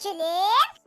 geçelim.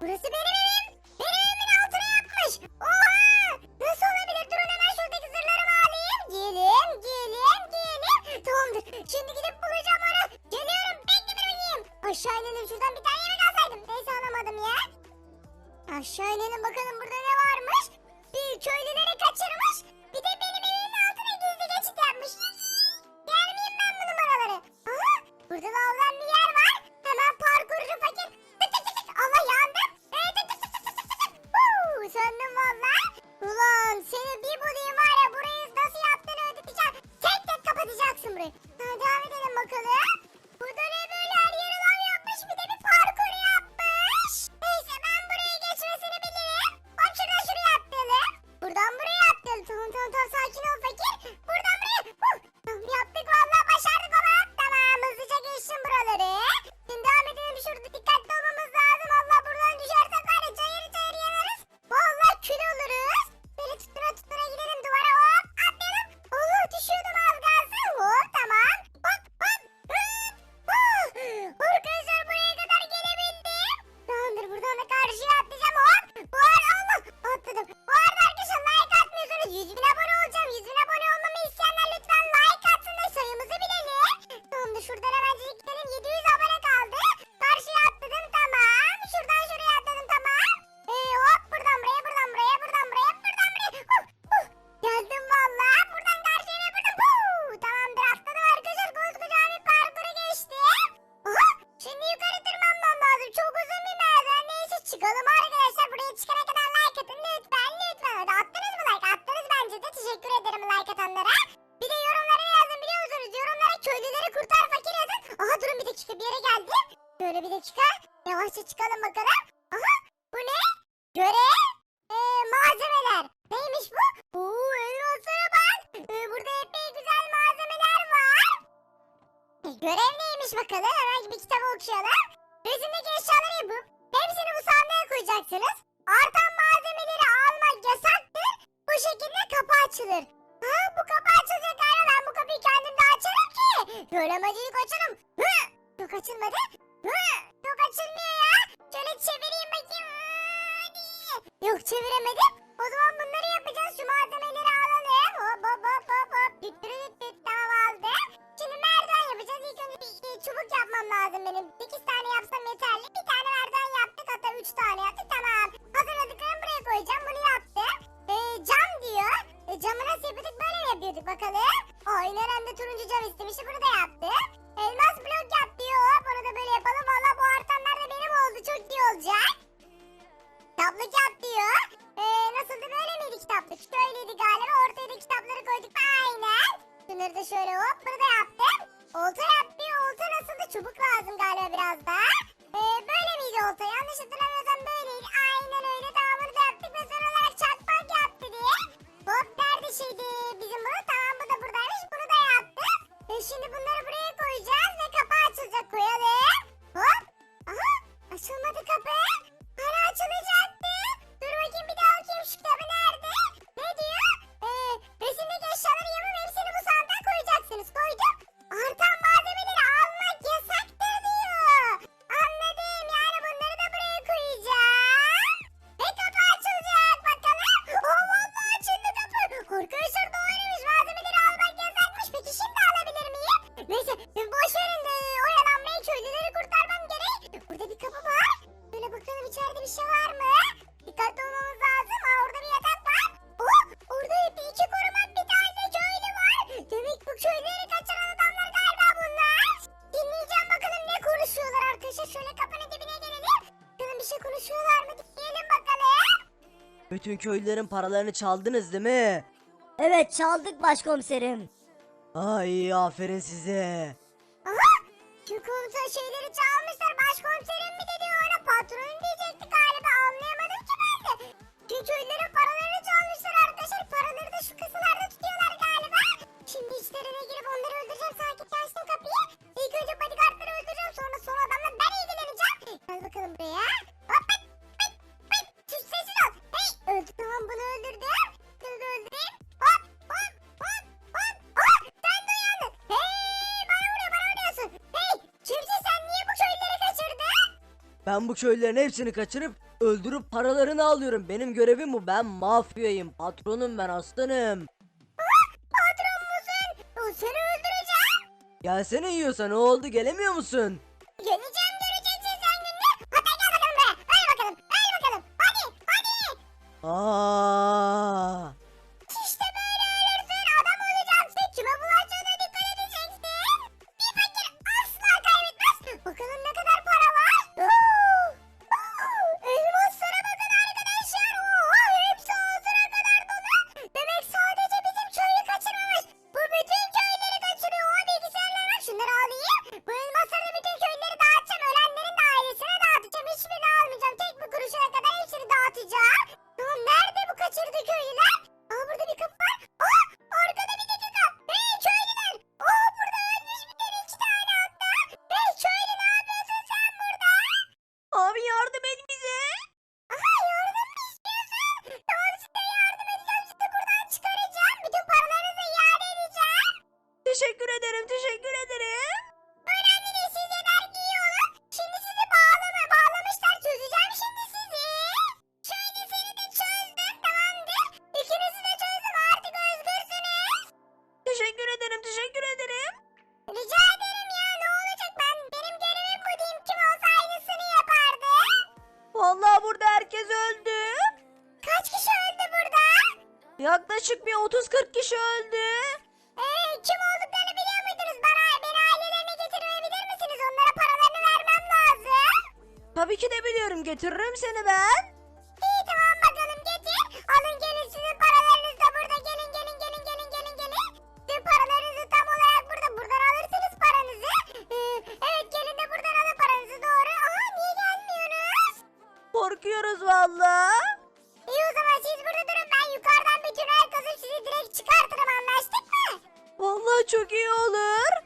Burası benim evim. Benim evimin altına yapmış. Oha! Nasıl olabilir? Durun hemen şuradaki zırhlarımı alayım. Giyelim, giyelim, giyelim. Tamamdır. Şimdi gidip bulacağım onu. Geliyorum. Bekle bir oynayayım. Aşağı inelim şuradan bir tane yemek alsaydım. Neyse alamadım ya. Aşağı inelim bakalım burada ne varmış. Bir köylülere kaçın. buraya. Hadi abi dedim bakalım. başka bir yere geldik. Şöyle bir dakika. Yavaşça çıkalım bakalım. Aha bu ne? Görev. Ee, malzemeler. Neymiş bu? Oo elmaslara bak. Ee, burada epey güzel malzemeler var. Ee, görev neymiş bakalım. Herhangi bir kitabı okuyalım. çeviremedim. O zaman bunları yapacağız. Şu malzemeleri alalım. Hop hop hop hop hop. Düttürü düttürü tamam aldı. Şimdi merdiven yapacağız. İlk önce bir, bir çubuk yapmam lazım benim. 8 tane yapsam yeterli. Bir tane merdiven yaptık. Hatta 3 tane yaptık. Tamam. Hazırladıklarımı buraya koyacağım. Bunu yaptım. Ee, cam diyor. E, camı nasıl yapıyorduk? Böyle mi yapıyorduk bakalım. O yine turuncu cam istemişti. Bunu da yaptım. biraz da. Ee, böyle miydi olta? Yanlış hatırlamıyorum Bütün köylülerin paralarını çaldınız değil mi? Evet çaldık başkomiserim. Ay aferin size. Aha! Komutan şeyleri çalmışlar. Başkomiserim mi dedi ona patron diyecekti galiba anlayamadım ki ben de. Tüm köylülerin Ben bu köylülerin hepsini kaçırıp öldürüp paralarını alıyorum. Benim görevim bu. Ben mafyayım. Patronum ben aslanım. Patron musun? O seni öldüreceğim. Gelsene yiyorsa ne oldu gelemiyor musun? Geleceğim göreceksin sen gününü. Hadi gel bakalım buraya. Hadi bakalım. Hadi bakalım. Hadi hadi. Aa! Yaklaşık bir 30-40 kişi öldü. Ee, kim olduklarını biliyor muydunuz? Bana beni ailelerine getirebilir misiniz? Onlara paralarını vermem lazım. Tabii ki de biliyorum. Getiririm seni ben. İyi tamam bakalım getir. Alın gelin sizin paralarınız da burada. Gelin gelin gelin gelin gelin gelin. Sizin paralarınızı tam olarak burada. Buradan alırsınız paranızı. Ee, evet gelin de buradan alın paranızı doğru. Aha niye gelmiyorsunuz? Korkuyoruz vallahi. Vallahi çok iyi olur.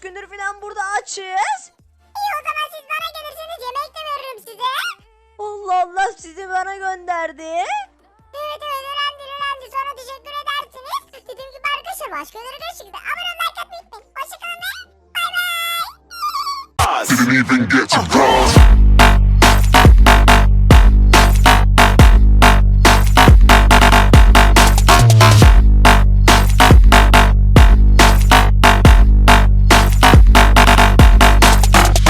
15 gündür falan burada açız. İyi o zaman siz bana gelirseniz yemek de veririm size. Allah Allah sizi bana gönderdi. Evet evet önemli önemli sonra teşekkür edersiniz. Dediğim gibi arkadaşlar başkaları görüşürüz. Abone olmayı unutmayın. Hoşçakalın ve bay bay. Didn't even get to cross.